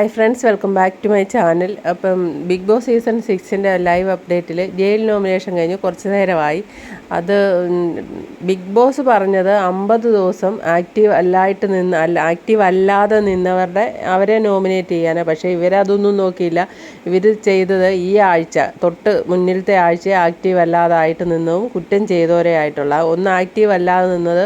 Hi friends welcome back to my channel അപ്പം big boss season സിക്സിന്റെ live അപ്ഡേറ്റിൽ jail nomination കഴിഞ്ഞ് കുറച്ച് നേരമായി. അത് ബിഗ് ബോസ് പറഞ്ഞത് അമ്പത് ദിവസം ആക്റ്റീവ് അല്ലായിട്ട് നിന്ന് അല്ല ആക്റ്റീവ് അല്ലാതെ നിന്നവരുടെ അവരെ നോമിനേറ്റ് ചെയ്യാനാണ് പക്ഷേ ഇവരതൊന്നും നോക്കിയില്ല. ഇവർ ചെയ്തത് ഈ ആഴ്ച തൊട്ട് മുന്നിലത്തെ ആഴ്ച ആക്റ്റീവ് അല്ലാതായിട്ട് നിന്നും കുറ്റം ചെയ്തവരെ ആയിട്ടുള്ള. ഒന്ന് ആക്റ്റീവ് അല്ലാതെ നിന്നത്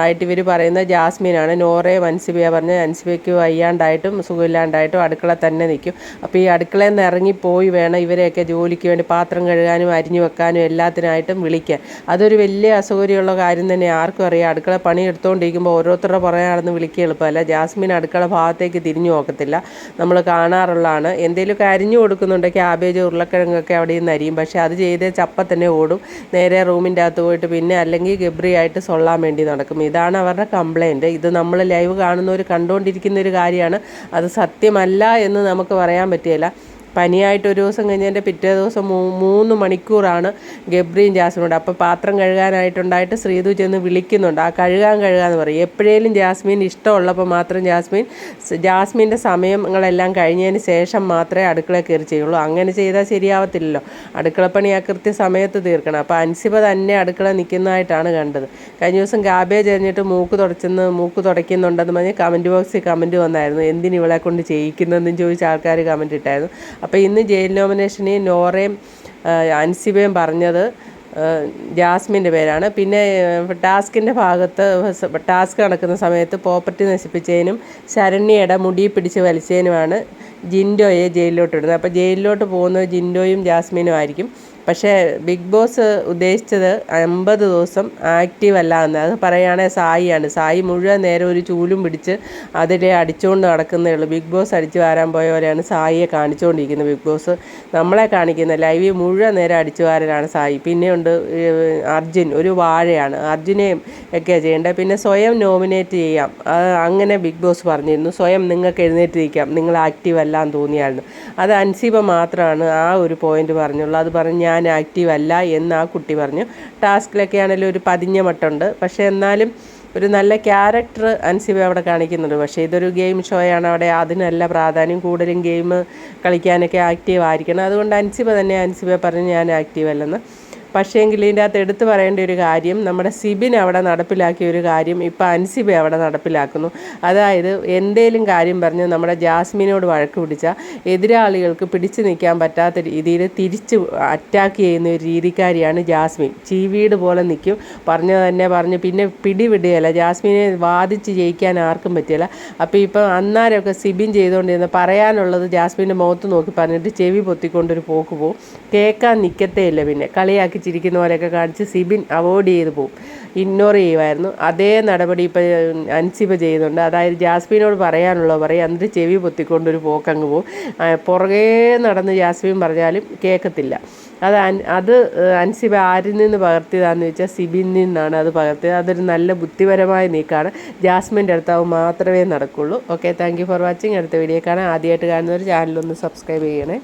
ആയിട്ട് ഇവർ പറയുന്ന ജാസ്മിനാണ്. നോറയെ മൻസിബിയ പറഞ്ഞ് അൻസിബയ്ക്ക് വയ്യാണ്ടായിട്ടും സുഖമില്ലാണ്ടായിട്ടും അടുക്കള തന്നെ നിൽക്കും. അപ്പോൾ ഈ അടുക്കളയിൽ നിന്ന് ഇറങ്ങിപ്പോയി വേണം ഇവരെയൊക്കെ ജോലിക്ക് വേണ്ടി പാത്രം കഴുകാനും അരിഞ്ഞു വെക്കാനും എല്ലാത്തിനായിട്ടും വിളിക്കാൻ. അതൊരു വലിയ അസൗകര്യമുള്ള കാര്യം തന്നെ. ആർക്കും അറിയാം. അടുക്കള പണി എടുത്തുകൊണ്ടിരിക്കുമ്പോൾ ഓരോരുത്തരുടെ പുറകെ വിളിക്കുക എളുപ്പമല്ല. ജാസ്മിൻ അടുക്കള ഭാഗത്തേക്ക് തിരിഞ്ഞു നോക്കത്തില്ല. നമ്മൾ കാണാറുള്ളതാണ്. എന്തെങ്കിലുമൊക്കെ അരിഞ്ഞു കൊടുക്കുന്നുണ്ട്. ക്യാബേജ് ഉരുളക്കിഴങ്ങൊക്കെ അവിടെ നിന്ന് അരിയും. പക്ഷേ അത് ചെയ്തേ ചപ്പ തന്നെ ഓടും. നേരെ റൂമിന്റെ അകത്ത് പോയിട്ട് പിന്നെ അല്ലെങ്കിൽ ഗബ്രിയായിട്ട് സൊള്ളാൻ വേണ്ടി നടക്കും. ഇതാണ് അവരുടെ കംപ്ലൈന്റ് ഇത് നമ്മൾ ലൈവ് കാണുന്നവർ കണ്ടുകൊണ്ടിരിക്കുന്ന ഒരു കാര്യമാണ്. അത് സത്യമല്ല എന്ന് നമുക്ക് പറയാൻ പറ്റില്ല പനിയായിട്ട് ഒരു ദിവസം കഴിഞ്ഞതിന്റെ പിറ്റേ ദിവസം മൂന്ന് മണിക്കൂറാണ് ഗബ്രിയും ജാസ്മിനോട്. അപ്പോൾ പാത്രം കഴുകാനായിട്ടുണ്ടായിട്ട് ശ്രീതു ചെന്ന് വിളിക്കുന്നുണ്ട്. ആ കഴുകാൻ കഴുകാന്ന് പറയും. എപ്പോഴേലും ജാസ്മിൻ ഇഷ്ടമുള്ളപ്പോൾ മാത്രം ജാസ്മിൻ ജാസ്മിന്റെ സമയങ്ങളെല്ലാം കഴിഞ്ഞതിന് ശേഷം മാത്രമേ അടുക്കള കയറി ചെയ്യുള്ളൂ. അങ്ങനെ ചെയ്താൽ ശരിയാവത്തില്ലല്ലോ. അടുക്കളപ്പണി ആ കൃത്യസമയത്ത് തീർക്കണം. അപ്പോൾ അൻസിബ തന്നെ അടുക്കള നിൽക്കുന്നതായിട്ടാണ് കണ്ടത്. കഴിഞ്ഞ ദിവസം ഗാബേജ് എറിഞ്ഞിട്ട് മൂക്ക് തുടച്ചെന്ന് മൂക്ക് തുടയ്ക്കുന്നുണ്ടെന്ന് പറഞ്ഞ് കമന്റ് ബോക്സിൽ കമന്റ് വന്നായിരുന്നു. എന്തിന് ഇവളെ കൊണ്ട് ചെയ്യിക്കുന്നതെന്നും ചോദിച്ച ആൾക്കാർ കമന്റ് ഇട്ടായിരുന്നു. അപ്പോൾ ഇന്ന് ജയിൽ നോമിനേഷന് നോറയും അൻസിബയും പറഞ്ഞത് ജാസ്മിന്റെ പേരാണ്. പിന്നെ ടാസ്കിന്റെ ഭാഗത്ത് ടാസ്ക് നടക്കുന്ന സമയത്ത് പ്രോപ്പർട്ടി നശിപ്പിച്ചതിനും ശരണ്യയുടെ മുടി പിടിച്ച് വലിച്ചതിനുമാണ് ജിൻഡോയെ ജയിലിലോട്ട് ഇടുന്നത് അപ്പോൾ ജയിലിലോട്ട് പോകുന്നത് ജിൻഡോയും ജാസ്മിനും ആയിരിക്കും പക്ഷേ ബിഗ് ബോസ് ഉദ്ദേശിച്ചത് അമ്പത് ദിവസം ആക്റ്റീവ് അല്ല എന്ന്. അത് പറയുകയാണെങ്കിൽ സായിയാണ്. സായി മുഴുവൻ നേരം ഒരു ചൂലും പിടിച്ച് അതിലെ അടിച്ചുകൊണ്ട് നടക്കുന്നേ ഉള്ളൂ. ബിഗ് ബോസ് അടിച്ചു വാരാൻ പോയ പോലെയാണ് സായിയെ കാണിച്ചുകൊണ്ടിരിക്കുന്നത് ബിഗ് ബോസ്. നമ്മളെ കാണിക്കുന്ന ലൈവിൽ മുഴുവൻ നേരം അടിച്ചു വാരലാണ് സായി. പിന്നെയുണ്ട് അർജുൻ ഒരു വാഴയാണ്. അർജുനെയും ഒക്കെ ചെയ്യേണ്ടത് പിന്നെ സ്വയം നോമിനേറ്റ് ചെയ്യാം. അങ്ങനെ ബിഗ് ബോസ് പറഞ്ഞിരുന്നു. സ്വയം നിങ്ങൾക്ക് എഴുന്നേറ്റിരിക്കാം. നിങ്ങൾ ആക്റ്റീവ് അല്ല എന്ന് തോന്നിയായിരുന്നു. അത് അൻസീബ മാത്രമാണ് ആ ഒരു പോയിന്റ് പറഞ്ഞുള്ളൂ. അത് പറഞ്ഞ് ഞാൻ ആക്റ്റീവ് അല്ല എന്ന് ആ കുട്ടി പറഞ്ഞു. ടാസ്കിലൊക്കെ ആണെങ്കിലും ഒരു പതിഞ്ഞ മട്ടുണ്ട്. പക്ഷേ എന്നാലും ഒരു നല്ല ക്യാരക്ടർ അൻസിബ അവിടെ കാണിക്കുന്നുണ്ട്. പക്ഷേ ഇതൊരു ഗെയിം ഷോയാണ് അവിടെ അതിനല്ല പ്രാധാന്യം കൂടുതലും ഗെയിം കളിക്കാനൊക്കെ ആക്റ്റീവ് ആയിരിക്കണം. അതുകൊണ്ട് അൻസിബ തന്നെ അൻസിബ പറഞ്ഞു ഞാൻ ആക്റ്റീവ് അല്ലെന്ന്. പക്ഷേങ്കിൽ ഇതിന്റെ അകത്ത് എടുത്തു പറയേണ്ട ഒരു കാര്യം നമ്മുടെ സിബിൻ അവിടെ നടപ്പിലാക്കിയ ഒരു കാര്യം ഇപ്പോൾ അൻസിബ അവിടെ നടപ്പിലാക്കുന്നു. അതായത് എന്തേലും കാര്യം പറഞ്ഞ് നമ്മുടെ ജാസ്മിനോട് വഴക്ക് പിടിച്ചാൽ എതിരാളികൾക്ക് പിടിച്ചു നിൽക്കാൻ പറ്റാത്ത രീതിയിൽ തിരിച്ച് അറ്റാക്ക് ചെയ്യുന്ന ഒരു രീതിക്കാരിയാണ് ജാസ്മിൻ. ചീവീട് പോലെ നിൽക്കും. പറഞ്ഞു തന്നെ പറഞ്ഞ് പിന്നെ പിടിവിടുകയല്ല. ജാസ്മിനെ വാദിച്ച് ജയിക്കാൻ ആർക്കും പറ്റില്ല അപ്പോൾ ഇപ്പം അന്നാരൊക്കെ സിബിൻ ചെയ്തുകൊണ്ടിരുന്ന പറയാനുള്ളത് ജാസ്മിന്റെ മുഖത്ത് നോക്കി പറഞ്ഞിട്ട് ചെവി പൊത്തിക്കൊണ്ടൊരു പോക്ക് പോകും കേൾക്കാൻ നിൽക്കത്തേ ഇല്ല പിന്നെ. കളിയാക്കി ചിരിക്കുന്ന പോലെയൊക്കെ കാണിച്ച് സിബിൻ അവോയ്ഡ് ചെയ്ത് പോവും. ഇഗ്നോർ ചെയ്യുമായിരുന്നു. അതേ നടപടി ഇപ്പോൾ അൻസിബ ചെയ്യുന്നുണ്ട്. അതായത് ജാസ്മിനോട് പറയാനുള്ളത് പറയും എന്നിട്ട് ചെവി പൊത്തിക്കൊണ്ടൊരു പോക്കങ്ങ് പോവും. പുറകേ നടന്ന് ജാസ്മിൻ പറഞ്ഞാലും കേൾക്കത്തില്ല അത് അത് അൻസിബ ആരിൽ നിന്ന് പകർത്തിയതാണെന്ന് വെച്ചാൽ സിബിൻ നിന്നാണ് അത് പകർത്തിയത്. അതൊരു നല്ല ബുദ്ധിപരമായ നീക്കാണ്. ജാസ്മിന്റെ അടുത്താവ് മാത്രമേ നടക്കുള്ളൂ. Okay thank for watching. അടുത്ത വീഡിയോ കാണാൻ ആദ്യമായിട്ട് കാണുന്നവർ ചാനലൊന്ന് സബ്സ്ക്രൈബ് ചെയ്യണേ.